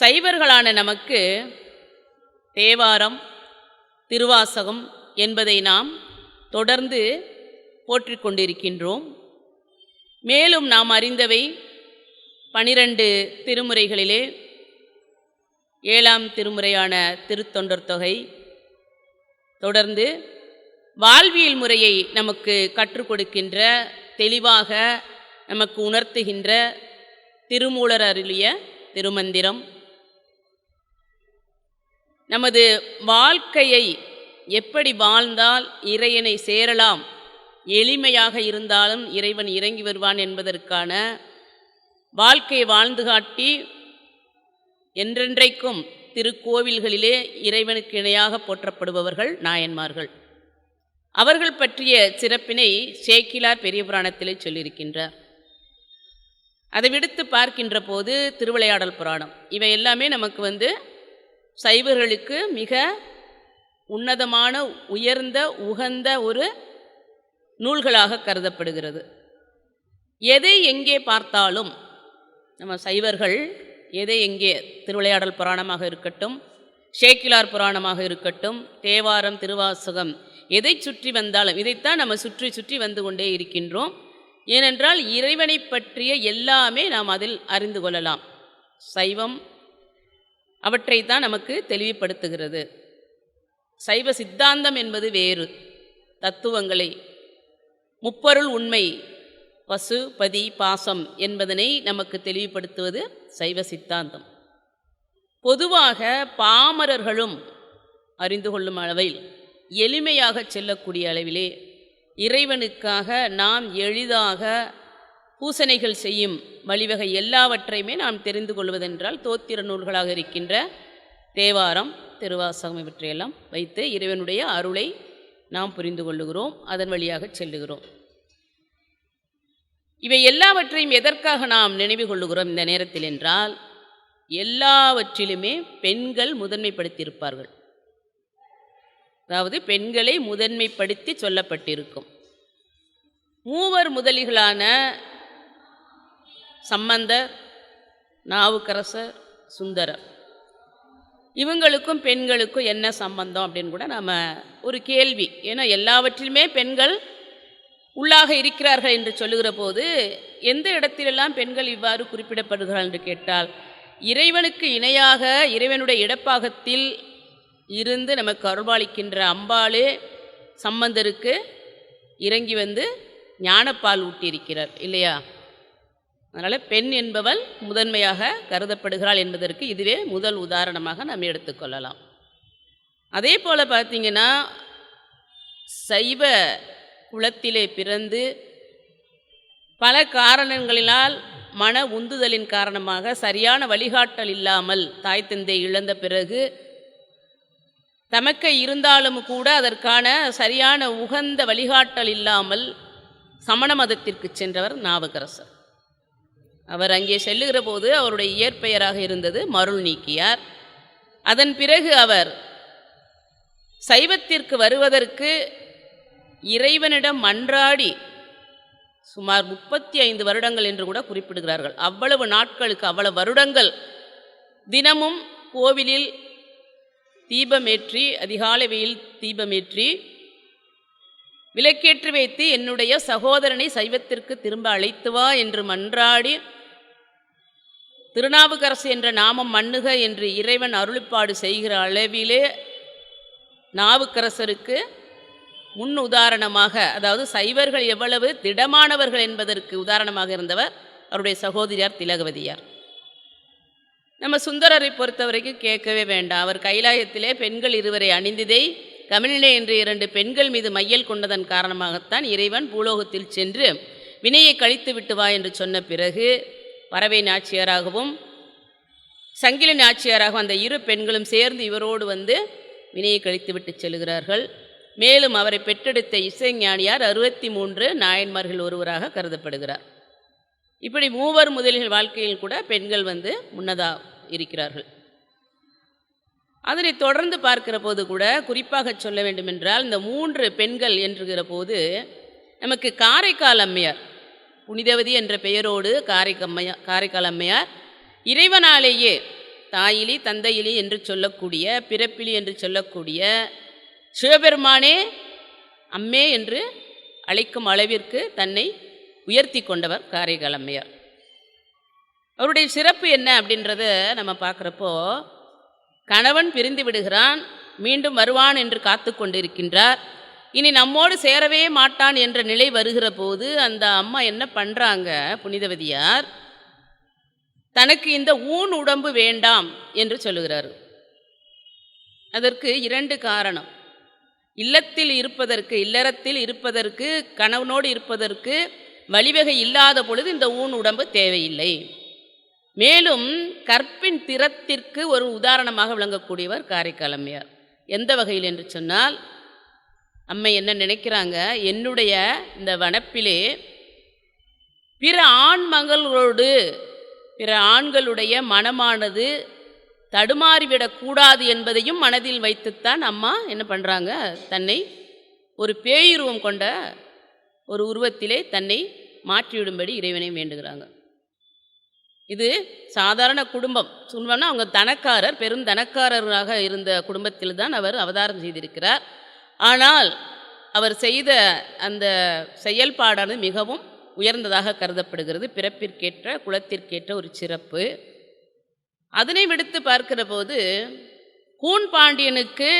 சைவர்களான நமக்கு தேவாரம் திருவாசகம் என்பதை நாம் தொடர்ந்து போற்றிக் கொண்டிருக்கின்றோம். மேலும் நாம் அறிந்தவை பனிரெண்டு திருமுறைகளிலே ஏழாம் திருமுறையான திருத்தொண்டர் தொகை. தொடர்ந்து வாழ்வியல் முறையை நமக்கு கற்றுக் கொடுக்கின்ற தெளிவாக நமக்கு உணர்த்துகின்ற திருமூலர் அருளிய திருமந்திரம். நமது வாழ்க்கையை எப்படி வாழ்ந்தால் இறையனை சேரலாம்? எளிமையாக இருந்தாலும் இறைவன் இறங்கி வருவான் என்பதற்கான வாழ்க்கையை வாழ்ந்து காட்டி என்றென்றைக்கும் திருக்கோவில்களிலே இறைவனுக்கு இணையாக போற்றப்படுபவர்கள் நாயன்மார்கள். அவர்கள் பற்றிய சிறப்பினை சேக்கிலார் பெரிய புராணத்திலே சொல்லியிருக்கின்றார். அதை விடுத்து பார்க்கின்ற போது திருவிளையாடல் புராணம். இவை எல்லாமே நமக்கு வந்து சைவர்களுக்கு மிக உன்னதமான உயர்ந்த உகந்த ஒரு நூல்களாக கருதப்படுகிறது. எதை எங்கே பார்த்தாலும் நம்ம சைவர்கள் எதை எங்கே திருவிளையாடல் புராணமாக இருக்கட்டும் ஷேக்கிலார் புராணமாக இருக்கட்டும் தேவாரம் திருவாசகம் எதை சுற்றி வந்தாலும் இதைத்தான் நம்ம சுற்றி சுற்றி வந்து கொண்டே இருக்கின்றோம். ஏனென்றால் இறைவனை பற்றிய எல்லாமே நாம் அதில் அறிந்து கொள்ளலாம். சைவம் அவற்றை தான் நமக்கு தெளிவுபடுத்துகிறது. சைவ சித்தாந்தம் என்பது வேறு. தத்துவங்களை. முப்பொருள் உண்மை பசு பதி பாசம் என்பதனை நமக்கு தெளிவுபடுத்துவது சைவ சித்தாந்தம். பொதுவாக பாமரர்களும் அறிந்து கொள்ளும் அளவில் எளிமையாக செல்லக்கூடிய அளவிலே இறைவனுக்காக நாம் எளிதாக பூசணைகள் செய்யும் வழிவகை எல்லாவற்றையுமே நாம் தெரிந்து கொள்வதென்றால் தோத்திர நூல்களாக இருக்கின்ற தேவாரம் திருவாசகம் இவற்றையெல்லாம் வைத்து இறைவனுடைய அருளை நாம் புரிந்து கொள்ளுகிறோம் அதன் வழியாக செல்லுகிறோம். இவை எல்லாவற்றையும் எதற்காக நாம் நினைவு கொள்ளுகிறோம் இந்த நேரத்தில் என்றால் எல்லாவற்றிலுமே பெண்கள் முதன்மைப்படுத்தியிருப்பார்கள். அதாவது பெண்களை முதன்மைப்படுத்தி சொல்லப்பட்டிருக்கும். மூவர் முதலிகளான சம்பந்தர் நாவுக்கரசர் சுந்தரர். இவங்களுக்கும் பெண்களுக்கும் என்ன சம்பந்தம் அப்படின்னு கூட நம்ம ஒரு கேள்வி. ஏன்னா எல்லாவற்றிலுமே பெண்கள் உள்ளாக இருக்கிறார்கள் என்று சொல்லுகிற போது எந்த இடத்திலெல்லாம் பெண்கள் இவ்வாறு குறிப்பிடப்படுகிறார்கள் என்று கேட்டால் இறைவனுக்கு இணையாக இறைவனுடைய இடப்பாகத்தில் இருந்து நமக்கு அருள்பாலிக்கின்ற அம்பாளே சம்பந்தருக்கு இறங்கி வந்து ஞானப்பால் ஊட்டியிருக்கிறார் இல்லையா? அதனால் பெண் என்பவள் முதன்மையாக கருதப்படுகிறாள் என்பதற்கு இதுவே முதல் உதாரணமாக நாம் எடுத்துக்கொள்ளலாம் அதே போல் பார்த்திங்கன்னா சைவ குலத்திலே பிறந்து பல காரணங்களினால் மன உந்துதலின் காரணமாக சரியான வழிகாட்டல் இல்லாமல் தாய் தந்தை இழந்த பிறகு தமக்க இருந்தாலும் கூட அதற்கான சரியான உகந்த வழிகாட்டல் இல்லாமல் சமண மதத்திற்கு சென்றவர் நாவகரசர் அவர் அங்கே செல்லுகிற போது அவருடைய இயற்பெயராக இருந்தது மருள் நீக்கியார். அதன் பிறகு அவர் சைவத்திற்கு வருவதற்கு இறைவனிடம் மன்றாடி சுமார் முப்பத்தி ஐந்து வருடங்கள் என்று கூட குறிப்பிடுகிறார்கள். அவ்வளவு நாட்களுக்கு அவ்வளவு வருடங்கள் தினமும் கோவிலில் தீபமேற்றி அதிகாலை வெயில் தீபமேற்றி விளக்கேற்றி வைத்து என்னுடைய சகோதரனை சைவத்திற்கு திரும்ப அழைத்து வா என்று மன்றாடி திருநாவுக்கரசு என்ற நாமம் மண்ணுக என்று இறைவன் அருளிப்பாடு செய்கிற அளவிலே நாவுக்கரசருக்கு முன் உதாரணமாக அதாவது சைவர்கள் எவ்வளவு திடமானவர்கள் என்பதற்கு உதாரணமாக இருந்தவர் அவருடைய சகோதரியார் திலகவதியார். நம்ம சுந்தரரை பொறுத்த வரைக்கும் கேட்கவே வேண்டாம். அவர் கைலாயத்திலே பெண்கள் இருவரை அணிந்ததை தமிழிலே என்று இரண்டு பெண்கள் மீது மையல் கொண்டதன் காரணமாகத்தான் இறைவன் பூலோகத்தில் சென்று வினையை கழித்து விட்டு வா என்று சொன்ன பிறகு பறவை நாச்சியாராகவும் சங்கிலி நாச்சியாராகவும் அந்த இரு பெண்களும் சேர்ந்து இவரோடு வந்து வினையை கழித்துவிட்டு செல்கிறார்கள். மேலும் அவரை பெற்றெடுத்த இசைஞானியார் அறுபத்தி மூன்று நாயன்மார்கள் ஒருவராக கருதப்படுகிறார். இப்படி மூவர் முதலிகள் வாழ்க்கையில் கூட பெண்கள் வந்து முன்னதாக இருக்கிறார்கள். அதனை தொடர்ந்து பார்க்கிற போது கூட குறிப்பாக சொல்ல வேண்டுமென்றால் இந்த மூன்று பெண்கள் என்றுகிற போது நமக்கு காரைக்கால் அம்மையார் புனிதவதி என்ற பெயரோடு காரைக்கம்மையா காரைக்கால் அம்மையார் இறைவனாலேயே தாயிலி தந்தையிலி என்று சொல்லக்கூடிய பிறப்பிலி என்று சொல்லக்கூடிய சிவபெருமானே அம்மே என்று அழைக்கும் அளவிற்கு தன்னை உயர்த்தி கொண்டவர் காரைக்காலம்மையார். அவருடைய சிறப்பு என்ன அப்படின்றத நம்ம பார்க்குறப்போ கணவன் பிரிந்து விடுகிறான் மீண்டும் வருவான் என்று காத்து கொண்டிருக்கின்றார் இனி நம்மோடு சேரவே மாட்டான் என்ற நிலை வருகிற போது அந்த அம்மா என்ன பண்ணுறாங்க புனிதவதியார்? தனக்கு இந்த ஊன் உடம்பு வேண்டாம் என்று சொல்லுகிறார். அதற்கு இரண்டு காரணம். இல்லத்தில் இருப்பதற்கு இல்லறத்தில் இருப்பதற்கு கணவனோடு இருப்பதற்கு வழிவகை இல்லாத பொழுது இந்த ஊன் உடம்பு தேவையில்லை. மேலும் கற்பின் திறத்திற்கு ஒரு உதாரணமாக விளங்கக்கூடியவர் காரைக்காலம்மையார் எந்த வகையில் என்று சொன்னால் அம்மை என்ன நினைக்கிறாங்க? என்னுடைய இந்த வனப்பிலே பிற ஆண் மகளோடு பிற ஆண்களுடைய மனமானது தடுமாறிவிடக்கூடாது என்பதையும் மனதில் வைத்துத்தான் அம்மா என்ன பண்ணுறாங்க தன்னை ஒரு பேயுருவம் கொண்ட ஒரு உருவத்திலே தன்னை மாற்றிவிடும்படி இறைவனை வேண்டுகிறாங்க. இது சாதாரண குடும்பம். சொல்லுவோம்னா அவங்க தனக்காரர் பெரும் தனக்காரராக இருந்த குடும்பத்தில் தான் அவர் அவதாரம் செய்திருக்கிறார். ஆனால் அவர் செய்த அந்த செயல்பாடானது மிகவும் உயர்ந்ததாக கருதப்படுகிறது. பிறப்பிற்கேற்ற குலத்திற்கேற்ற ஒரு சிறப்பு. அதனை விடுத்து பார்க்கிற போது கூன் பாண்டியனுக்கு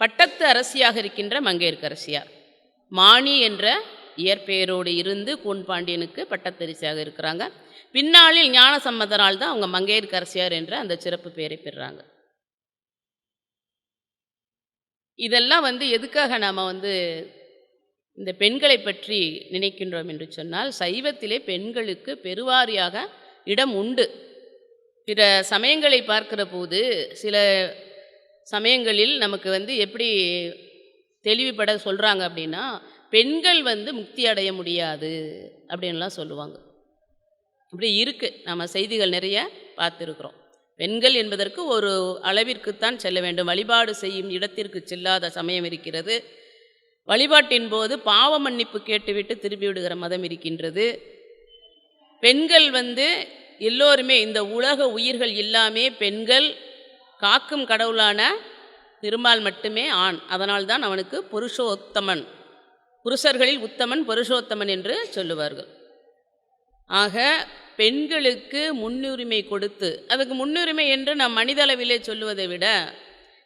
பட்டத்து அரசியாக இருக்கின்ற மங்கையர்க்கரசியார். மாணி என்ற இயற்பெயரோடு இருந்து கூன் பாண்டியனுக்கு பட்டத்தரிசியாக இருக்கிறாங்க. பின்னாளில் ஞான சம்மதனால் தான் அவங்க மங்கையர்க்கரசியார் என்ற அந்த சிறப்பு பெயரை பெறுறாங்க. இதெல்லாம் வந்து எதுக்காக நாம் வந்து இந்த பெண்களை பற்றி நினைக்கின்றோம் என்று சொன்னால் சைவத்திலே பெண்களுக்கு பெருவாரியாக இடம் உண்டு. பிற சமயங்களை பார்க்கிற போது சில சமயங்களில் நமக்கு வந்து எப்படி தெளிவுபட சொல்கிறாங்க அப்படின்னா பெண்கள் வந்து முக்தி அடைய முடியாது அப்படின்லாம் சொல்லுவாங்க. இப்படி இருக்குது நம்ம செய்திகள் நிறைய பார்த்துருக்குறோம். பெண்கள் என்பதற்கு ஒரு அளவிற்குத்தான் செல்ல வேண்டும். வழிபாடு செய்யும் இடத்திற்கு செல்லாத சமயம் இருக்கிறது. வழிபாட்டின் போது பாவ மன்னிப்பு கேட்டுவிட்டு திரும்பி விடுகிற மதம் இருக்கின்றது. பெண்கள் வந்து எல்லோருமே இந்த உலக உயிர்கள் எல்லாமே பெண்கள் காக்கும் கடவுளான திருமால் மட்டுமே ஆண். அதனால்தான் அவனுக்கு புருஷோத்தமன் புருஷர்களில் உத்தமன் புருஷோத்தமன் என்று சொல்லுவார்கள். ஆக பெண்களுக்கு முன்னுரிமை கொடுத்து அதுக்கு முன்னுரிமை என்று நாம் மனிதளவிலே சொல்லுவதை விட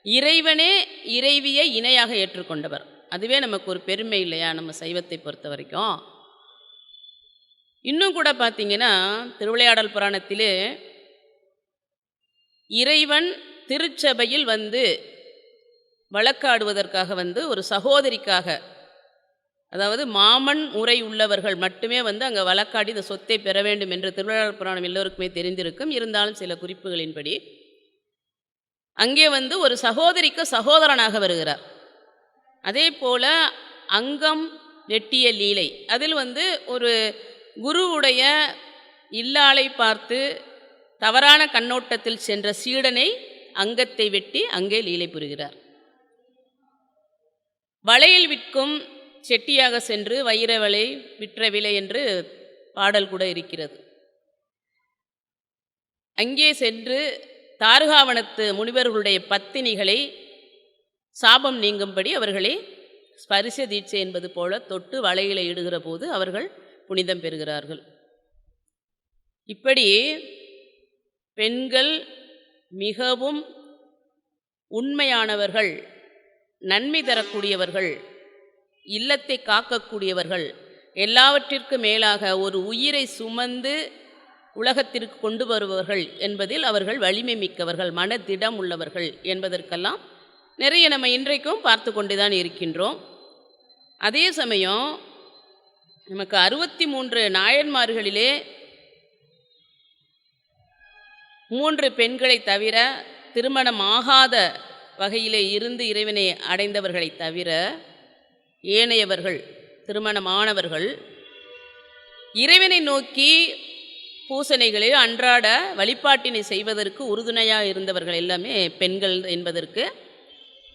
இறைவனே இறைவியை இணையாக ஏற்றுக்கொண்டவர். அதுவே நமக்கு ஒரு பெருமை இல்லையா? நம்ம சைவத்தை பொறுத்த வரைக்கும். இன்னும் கூட பார்த்தீங்கன்னா திருவிளையாடல் புராணத்திலே இறைவன் திருச்சபையில் வந்து வழக்காடுவதற்காக வந்து ஒரு சகோதரிக்காக அதாவது மாமன் முறை உள்ளவர்கள் மட்டுமே வந்து அங்கே வழக்காடி இந்த சொத்தை பெற வேண்டும் என்று திருவிழா புராணம் எல்லோருக்குமே தெரிந்திருக்கும். இருந்தாலும் சில குறிப்புகளின்படி அங்கே வந்து ஒரு சகோதரிக்கு சகோதரனாக வருகிறார். அதே போல் அங்கம் வெட்டிய லீலை. அதில் வந்து ஒரு குருவுடைய இல்லாளை பார்த்து தவறான கண்ணோட்டத்தில் சென்ற சீடனை அங்கத்தை வெட்டி அங்கே லீலை புரிகிறார். வளையல் விற்கும் செட்டியாக சென்று வைர விற்றவில்லை விற்ற விலை என்று பாடல் கூட இருக்கிறது. அங்கே சென்று தாருகாவனத்து முனிவர்களுடைய பத்தினிகளை சாபம் நீங்கும்படி அவர்களை ஸ்பரிச தீட்சை என்பது போல தொட்டு வலையில் இடுகிற போது அவர்கள் புனிதம் பெறுகிறார்கள். இப்படி பெண்கள் மிகவும் உண்மையானவர்கள் நன்மை தரக்கூடியவர்கள் இல்லத்தை காக்கக்கூடியவர்கள். எல்லாவற்றிற்கு மேலாக ஒரு உயிரை சுமந்து உலகத்திற்கு கொண்டு வருபவர்கள் என்பதில் அவர்கள் வலிமை மிக்கவர்கள் மனதிடம் உள்ளவர்கள் என்பதற்கெல்லாம் நிறைய நம்ம இன்றைக்கும் பார்த்து கொண்டு தான் இருக்கின்றோம். அதே சமயம் நமக்கு அறுபத்தி மூன்று நாயன்மார்களிலே மூன்று பெண்களை தவிர திருமணம் ஆகாத வகையிலே இருந்து இறைவனை அடைந்தவர்களை தவிர ஏனையவர்கள் திருமணமானவர்கள் இறைவனை நோக்கி பூசணைகளில் அன்றாட வழிபாட்டினை செய்வதற்கு உறுதுணையாக இருந்தவர்கள் எல்லாமே பெண்கள் என்பதற்கு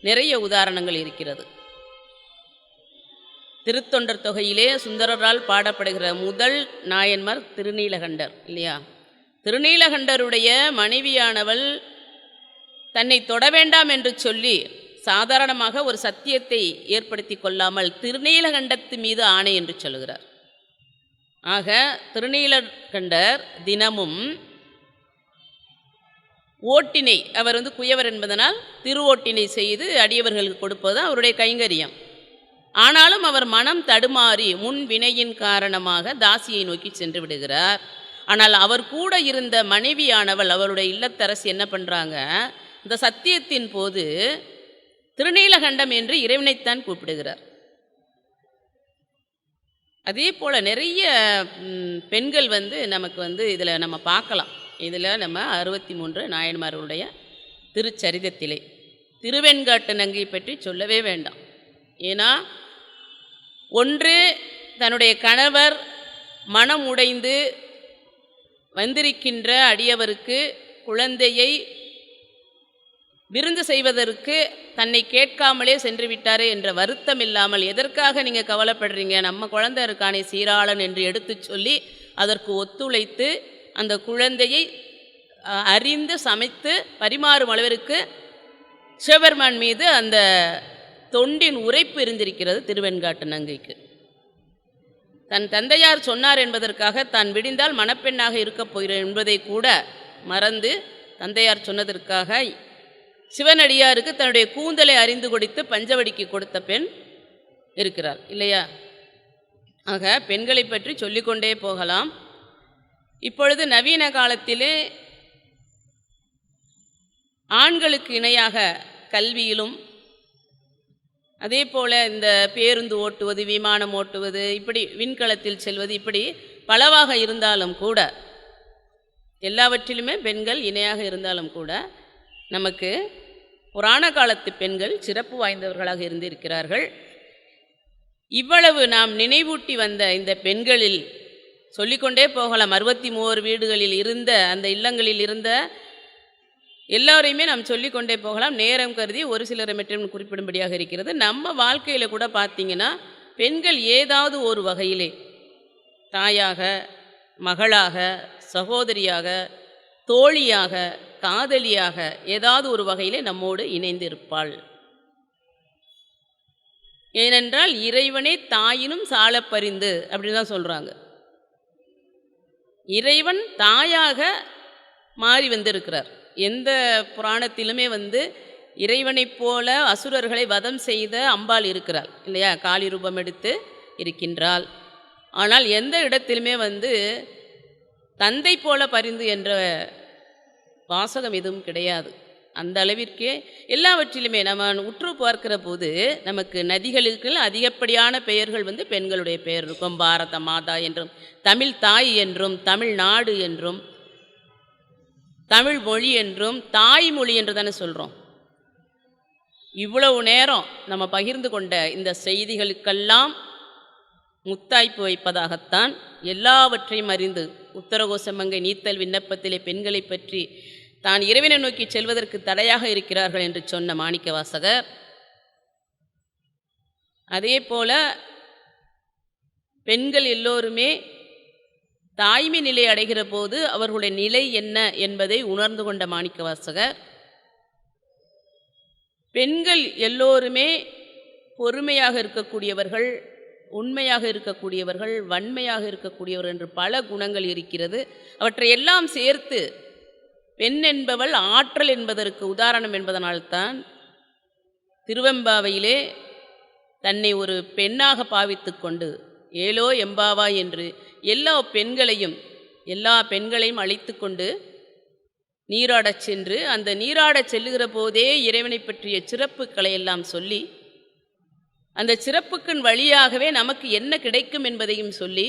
நிறைய உதாரணங்கள் இருக்கிறது. திருத்தொண்டர் தொகையிலே சுந்தரரால் பாடப்படுகிற முதல் நாயன்மார் திருநீலகண்டர் இல்லையா? திருநீலகண்டருடைய மனைவியானவள் தன்னை தொட வேண்டாம் என்று சொல்லி சாதாரணமாக ஒரு சத்தியத்தை ஏற்படுத்தி கொள்ளாமல் திருநீலகண்டத்து மீது ஆணை என்று சொல்லுகிறார். ஆக திருநீலகண்டர் தினமும் ஓட்டினை அவர் வந்து குயவர் என்பதனால் திருவோட்டினை செய்து அடியவர்களுக்கு கொடுப்பது அவருடைய கைங்கரியம். ஆனாலும் அவர் மனம் தடுமாறி முன் வினையின் காரணமாக தாசியை நோக்கி சென்று விடுகிறார். ஆனால் அவர் கூட இருந்த மனைவியானவள் அவருடைய இல்லத்தரசி என்ன பண்ணுறாங்க இந்த சத்தியத்தின் போது திருநீலகண்டம் என்று இறைவனைத்தான் கூப்பிடுகிறார். அதே போல் நிறைய பெண்கள் வந்து நமக்கு வந்து இதில் நம்ம பார்க்கலாம். இதில் நம்ம அறுபத்தி மூன்று நாயன்மார்களுடைய திருச்சரிதத்திலே திருவெண்காட்டு நங்கை பற்றி சொல்லவே வேண்டாம். ஏன்னா ஒன்று தன்னுடைய கணவர் மனம் உடைந்து வந்திருக்கின்ற அடியவருக்கு குழந்தையை விருந்து செய்வதற்கு தன்னை கேட்காமலே சென்று விட்டாரே என்ற வருத்தம் இல்லாமல் எதற்காக நீங்கள் கவலைப்படுறீங்க? நம்ம குழந்தை இருக்கானே சீராளன் என்று எடுத்துச் சொல்லி அதற்கு ஒத்துழைத்து அந்த குழந்தையை அறிந்து சமைத்து பரிமாறும் அளவிற்கு சிவபெருமான் மீது அந்த தொண்டின் உரைப்பு இருந்திருக்கிறது திருவெண்காட்டு நங்கைக்கு. தன் தந்தையார் சொன்னார் என்பதற்காக தான் விடிந்தால் மணப்பெண்ணாக இருக்கப் போகிறேன் என்பதை கூட மறந்து தந்தையார் சொன்னதற்காக சிவனடியாருக்கு தன்னுடைய கூந்தலை அறிந்து கொடுத்து பஞ்சவடிக்கு கொடுத்த பெண் இருக்கிறார் இல்லையா? ஆக பெண்களை பற்றி சொல்லிக்கொண்டே போகலாம். இப்பொழுது நவீன காலத்திலே ஆண்களுக்கு இணையாக கல்வியிலும் அதே போல் இந்த பேருந்து ஓட்டுவது விமானம் ஓட்டுவது இப்படி விண்கலத்தில் செல்வது இப்படி பலவாக இருந்தாலும் கூட எல்லாவற்றிலுமே பெண்கள் இணையாக இருந்தாலும் கூட நமக்கு புராண காலத்து பெண்கள் சிறப்பு வாய்ந்தவர்களாக இருந்திருக்கிறார்கள். இவ்வளவு நாம் நினைவூட்டி வந்த இந்த பெண்களில் சொல்லிக்கொண்டே போகலாம் அறுபத்தி மூவர் வீடுகளில் இருந்த அந்த இல்லங்களில் இருந்த எல்லோரையுமே நாம் சொல்லிக்கொண்டே போகலாம். நேரம் கருதி ஒரு சிலரை மட்டும் குறிப்பிடும்படியாக இருக்கிறது. நம்ம வாழ்க்கையில் கூட பார்த்தீங்கன்னா பெண்கள் ஏதாவது ஒரு வகையிலே தாயாக மகளாக சகோதரியாக தோழியாக காதலியாக ஏதாவது ஒரு வகையிலே நம்மோடு இணைந்து இருப்பாள் ஏனென்றால் இறைவனே தாயினும் சாலப் பரிந்து அப்படின்னு தான் சொல்கிறாங்க இறைவன் தாயாக மாறி வந்திருக்கிறார். எந்த புராணத்திலுமே வந்து இறைவனைப் போல அசுரர்களை வதம் செய்த அம்பாள் இருக்கிறாள் இல்லையா? காளி ரூபம் எடுத்து இருக்கின்றாள். ஆனால் எந்த இடத்திலுமே வந்து தந்தை போல பரிந்து என்ற வாசகம் எதுவும் கிடையாது. அந்த அளவிற்கே எல்லாவற்றிலுமே நம்ம உற்று பார்க்கிற போது நமக்கு நதிகளுக்கு அதிகப்படியான பெயர்கள் வந்து பெண்களுடைய பெயர் இருக்கும். பாரத மாதா என்றும் தமிழ் தாய் என்றும் தமிழ் நாடு என்றும் தமிழ் மொழி என்றும் தாய்மொழி என்று தானே சொல்கிறோம் இவ்வளவு நேரம் நம்ம பகிர்ந்து கொண்ட இந்த செய்திகளுக்கெல்லாம் முத்தாய்ப்பு வைப்பதாகத்தான் எல்லாவற்றையும் அறிந்து உத்தரகோசமங்கை நீத்தல் விண்ணப்பத்திலே பெண்களை பற்றி தான் இறைவனை நோக்கி செல்வதற்கு தடையாக இருக்கிறார்கள் என்று சொன்ன மாணிக்க வாசகர் அதே போல பெண்கள் எல்லோருமே தாய்மை நிலை அடைகிற போது அவர்களுடைய நிலை என்ன என்பதை உணர்ந்து கொண்ட மாணிக்க வாசகர் பெண்கள் எல்லோருமே பொறுமையாக இருக்கக்கூடியவர்கள் உண்மையாக இருக்கக்கூடியவர்கள் வன்மையாக இருக்கக்கூடியவர் என்று பல குணங்கள் இருக்கிறது. அவற்றை எல்லாம் சேர்த்து பெண் என்பவள் ஆற்றல் என்பதற்கு உதாரணம் என்பதனால்தான் திருவெம்பாவையிலே தன்னை ஒரு பெண்ணாக பாவித்து கொண்டு ஏலோ எம்பாவா என்று எல்லா பெண்களையும் எல்லா பெண்களையும் அழைத்து கொண்டு நீராடச் சென்று அந்த நீராடச் செல்லுகிற போதே இறைவனை பற்றிய சிறப்புகளை எல்லாம் சொல்லி அந்த சிறப்புக்கின் வழியாகவே நமக்கு என்ன கிடைக்கும் என்பதையும் சொல்லி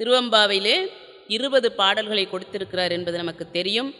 திருவம்பாவிலே இருபது பாடல்களை கொடுத்திருக்கிறார் என்பது நமக்கு தெரியும்.